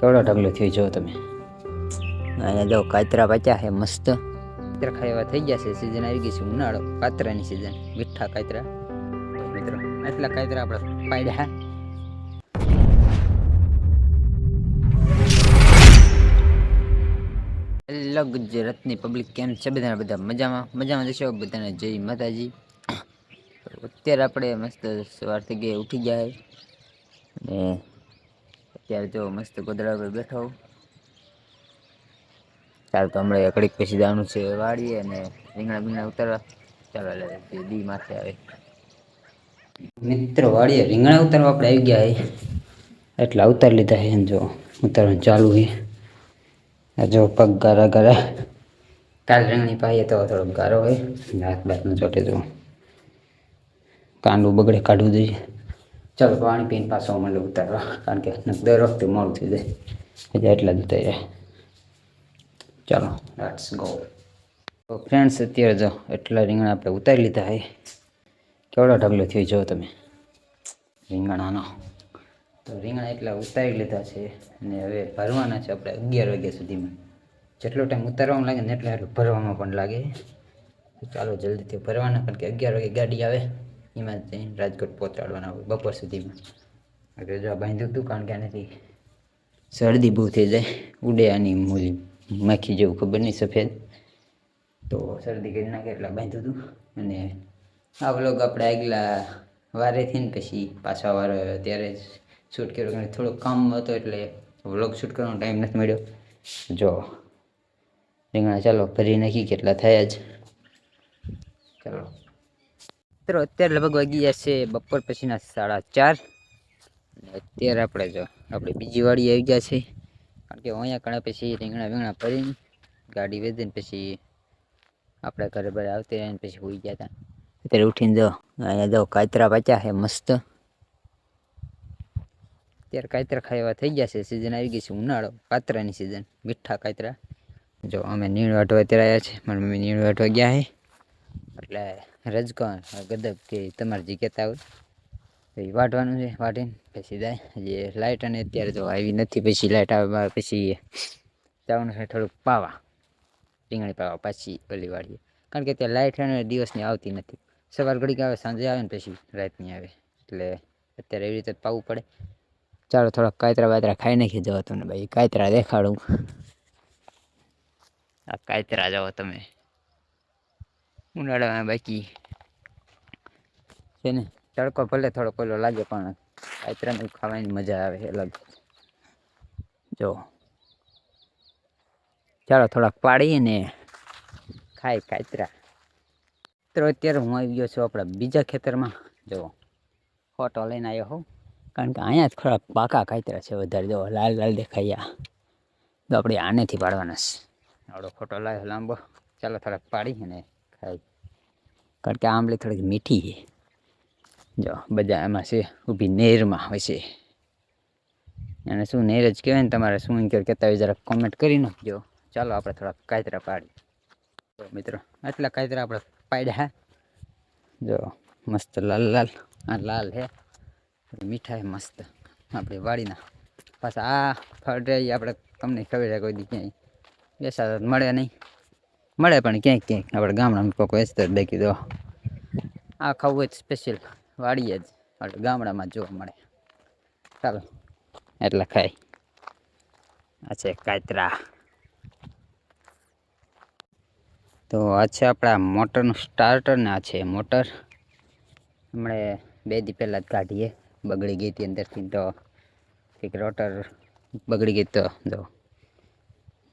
કેવડો ઢગલો થયો જો તમે? અહીંયા જો કાતરા પાચ્યા છે, મસ્ત. કાતરા ખાવા થઈ ગયા છે સિઝન આવી ગઈ છે, ઉનાળો, કાતરાની સિઝન મીઠા કાતરા. મિત્રો એટલા કાતરા આપણે પાડ્યા. હેલો ગુજરાતની પબ્લિક કેમ છે બધાને? બધા મજામાં? મજામાં જશો બધાને જય માતાજી. અત્યારે આપણે મસ્ત સવારથી ગયા ઉઠી જાય. ને અત્યારે જો મસ્ત ગોદડા પર બેઠો ચાલ તો હમણાં કડીક પછી જવાનું છે વાળીએ અને રીંગણા બીંગણા ઉતારવા. ચાલો એટલે દી માથે આવે. મિત્રો, વાડીએ રીંગણા ઉતારવા આપણે આવી ગયા છે એટલા ઉતારી લીધા છે જો. ઉતારવાનું ચાલુ આ જો પગ ગારા ગારા. કાલ રીંગણી પાઈએ તો થોડોક ગારો હોય હાથ બાથનું ચોટે તો કાંડું બગડે કાઢવું જોઈએ. ચાલો પાણી પીને પાછો મને ઉતારવા કારણ કે દર વખતે મોડું થઈ જાય. એટલે એટલા જ ઉતારી ચાલો લેટ્સ ગો તો ફ્રેન્ડ્સ અત્યારે જો એટલા રીંગણા આપણે ઉતારી લીધા હે. કેવડો ઢગલો થયો જો તમે. રીંગણાનો. તો રીંગણા એટલા ઉતારી લીધા છે અને હવે ભરવાના છે આપણે અગિયાર વાગ્યા સુધીમાં. જેટલો ટાઈમ ઉતારવામાં લાગે ને એટલા એટલું ભરવામાં પણ લાગે. ચાલો જલ્દીથી ભરવાના, કારણ કે અગિયાર વાગે ગાડી આવે. એમાં જઈને રાજકોટ પહોંચાડવાના હોય બપોર સુધીમાં. એટલે જો બાંધ્યું હતું કારણ કે આનાથી શરદી બહુ થઈ જાય ઉડે આની મૂલી માખી જેવું ખબર નહીં સફેદ. તો શરદી કરી નાખે એટલે બાંધ્યું હતું અને આ વ્લોગ આપણે આગલા વારેથી ને પછી પાછા વાર ત્યારે શૂટ કર્યો કારણ કે કામ હતો એટલે વ્લોગ શૂટ કરવાનો ટાઈમ નથી મળ્યો. જો રીંગણા ચાલો ભરી નાખી કેટલા થયા જ. ચાલો. મિત્રો, અત્યારે લગભગ વાગી છે બપોર પછીના સાડા ચાર. અત્યારે આપણે જો આપણે બીજી વાડી આવી ગયા છે. કારણ કે અહીંયા કણા પછી રીંગણા વીંગણા ભરીને ગાડી વેચીને પછી આપણે ઘરે ભરે આવતી રહીને પછી હોઈ ગયા હતા અત્યારે ઉઠીને જો અહીંયા જો કાતરા પાચ્યા છે મસ્ત. અત્યારે કાતરા ખાવા થઈ ગયા છે. સિઝન આવી ગઈ છે ઉનાળો, કાતરાની સિઝન મીઠા કાતરા. જો અમે નીણ વાટવા અત્યારે આવ્યા છે. મારી મમ્મી નીણ વાટવા ગયા છે. એટલે રજકો ગદબ કે તમારે જે કહેતા હોય તો એ વાટવાનું છે, વાટીને પછી જાય. જે લાઇટ અને અત્યારે તો આવી નથી, પછી લાઇટ આવે પછી જવાનું છે થોડુંક પાવા. રીંગણી પાવા પાછી ઓલી વાળીએ. કારણ કે ત્યાં લાઇટ અને દિવસની આવતી નથી. સવાર ઘડીક આવે, સાંજે આવે ને પછી રાતની આવે. એટલે અત્યારે એવી રીતે પાવું પડે. ચાલો થોડાક કાયતરા બાતરા ખાઈ નાખી જવા તમને ભાઈ. કાયતરા દેખાડું. આ કાયતરા જાઓ તમે. ઉનાળામાં બાકી છે ને? તડકો ભલે થોડો કોલો લાગે, પણ કાતરાનું ખાવાની મજા આવે અલગ. જો. ચાલો, થોડાક પાડીએ ને ખાય કાતરા તો અત્યારે હું આવી ગયો છું આપણા બીજા ખેતરમાં. જો, ફોટો લઈને આવ્યો હોઉં. કારણ કે અહીંયા જ થોડાક પાકા કાતરા છે વધારે. જો, લાલ લાલ દેખાયા તો આપણે આનેથી પાડવાના છે. આવડો ફોટો લાવ્યો, લાંબો. ચાલો, થોડાક પાડી અને ખાઈ. કારણ કે આંબલી થોડીક મીઠી છે. જો બધા એમાં છે, ઊભી નેરમાં હોય છે. અને શું નેર જ કહેવાય ને તમારે શું કે કહેતા હોય જરાક કોમેન્ટ કરી નાખજો. ચાલો, આપણે થોડાક કાતરા પાડીએ. તો મિત્રો, આટલા કાતરા આપણે પાડ્યા. જો, મસ્ત લાલ લાલ. આ લાલ હે. મીઠા હે મસ્ત. આપણી વાડીના પાછા આ ફળ રહે ઈ આપણે તમને ખબર છે કોઈ દી ક્યાંય. બેસા મળે નહીં. મળે પણ ક્યાંક ક્યાંક આપણે ગામડામાં કોઈક વેચતો જ દેખી દો. આ ખાવું જ સ્પેશિયલ વાડીએ જ. આપણે ગામડામાં જોવા મળે. ચાલો, એટલે ખાઈ. આ છે કાતરા. તો આ છે આપણા મોટરનું સ્ટાર્ટર ને આ છે મોટર. હમણે બે દી પહેલાં જ કાઢીએ. બગડી ગઈ હતી અંદરથી તો એક રોટર બગડી ગઈ તો જો.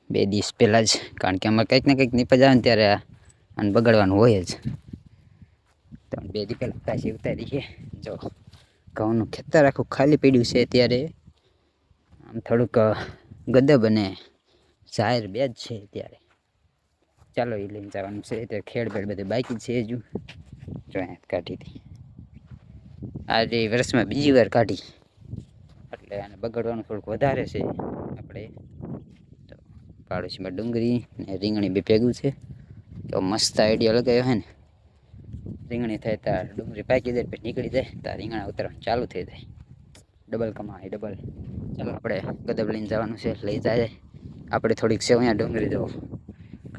બે દિવસ પહેલાં જ. કારણ કે અમારે કંઈક ને કંઈક નીપજ આવે ને ત્યારે આને બગડવાનું હોય જ. તો બે દી પહેલાં પાછી ઉતારી છે. જો, ઘઉંનું ખેતર આખું ખાલી પડ્યું છે ત્યારે આમ થોડુંક ગદબ અને જાહેર બે જ છે ત્યારે ચાલો એ લઈને જવાનું છે. ત્યારે ખેડ બેડ બધે બાકી છે હજુ. જો કાઢી હતી. આજે વર્ષમાં બીજી વાર કાઢી. એટલે આને બગડવાનું થોડુંક વધારે છે. આપણે પાડોશીમાં ડુંગળી ને રીંગણી બી ભેગું છે. તો મસ્ત આઈડિયા લગાવ્યો હે ને. રીંગણી થાય તાર ડુંગળી પાકી જાય પછી નીકળી જાય, તાર રીંગણા ઉતરવાનું ચાલુ થઈ જાય. ડબલ કમાય ડબલ ચાલો આપણે ગદબ લઈને જવાનું છે, લઈ જાય. આપણે થોડીક સેવૈયા ડુંગળી દો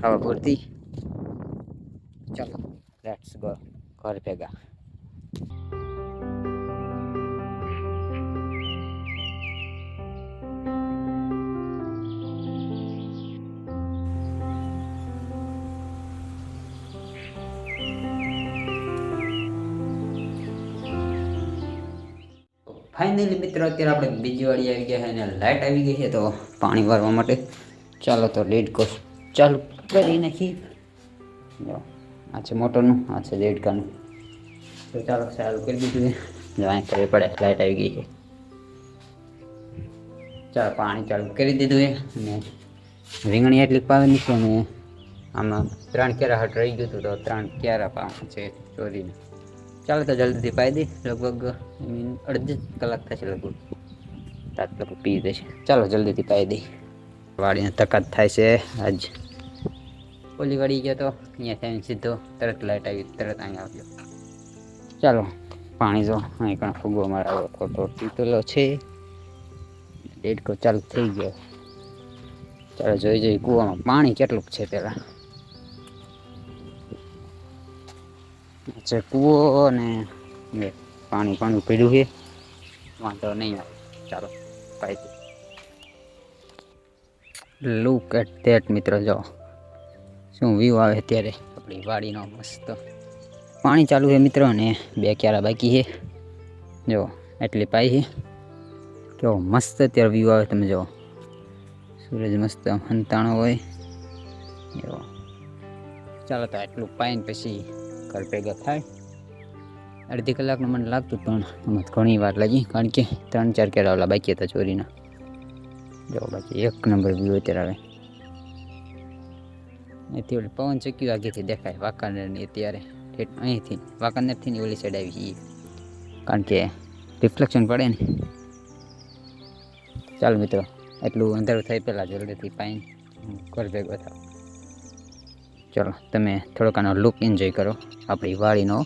ખાવા પૂરતી. ચાલો લેટ્સ ગો ઘર ભેગા. ફાઇનલી મિત્રો, અત્યારે આપણે બીજી વાળી આવી ગયા છે અને લાઇટ આવી ગઈ છે તો પાણી ભરવા માટે. ચાલો તો લેડ કોસ ચાલુ કરી નાખી આ છે મોટરનું, આ છે દેડકાનું. તો ચાલો ચાલુ કરી દીધું છે. કરવી પડે લાઇટ આવી ગઈ છે. ચાલો, પાણી ચાલુ કરી દીધું છે. અને રીંગણી એટલી પાવેલી છે અને આમાં ત્રણ કેરા હટ રહી ગયું હતું તો ત્રણ કેરા પાવા છે ચોરીને. ચાલો તો જલ્દીથી પાઈ દઈ. લગભગ અડધી કલાક થશે લગભગ. તાત લગભગ પી દેશે. ચાલો જલ્દીથી પાઈ દઈ. વાડીને તકાત થાય છે. આજ ઓલી વાળી ગયો તો, અહીંયા થઈને સીધો તરત લાઈટ આવી, તરત અહીંયા આવ્યો. ચાલો, પાણી જો, અહીં પણ ફૂગો મારાવો ખોટો પીતેલો છે. દેડકો ચાલુ થઈ ગયો. ચાલો જોઈ જોઈ, કૂવામાં પાણી કેટલું છે પહેલાં છે કૂવો ને ને પાણી પાણી પીડ્યું છે. વાંધો નહીં આવે. ચાલો પાઈ લુક એટ ધેટ મિત્ર, જો. શું વ્યૂ આવે ત્યારે આપણી વાડીનો મસ્ત. પાણી ચાલુ છે, મિત્ર, અને બે ક્યારા બાકી છે. જો, એટલી પાઈ છે. કેવો મસ્ત અત્યારે વ્યૂ આવે, તમે જો. સૂરજ મસ્ત હંતાણો હોય. એવો. ચાલો તો એટલું પાઈને પછી ઘર ભેગા થાય. અડધી કલાકનું મને લાગતું પણ આમાં ઘણી વાર લાગી. કારણ કે ત્રણ ચાર કેરા ઓલા બાકી હતા ચોરીના. જો બાકી એક નંબર વ્યૂ અત્યારે આવે. અહીંથી ઓલી પવન ચક્યું આગેથી દેખાય વાંકાનેરની અત્યારે. અહીંથી. વાંકાનેરથી ની ઓલી સાઈડ આવી કારણ કે રિફ્લેક્શન પડે ને. ચાલો મિત્રો એટલું અંધારું થાય પહેલાં જલ્દીથી પાઈને ઘર ભેગો થાવ. ચલો તમે થોડોક આનો લુક એન્જોય કરો આપણી વાડીનો.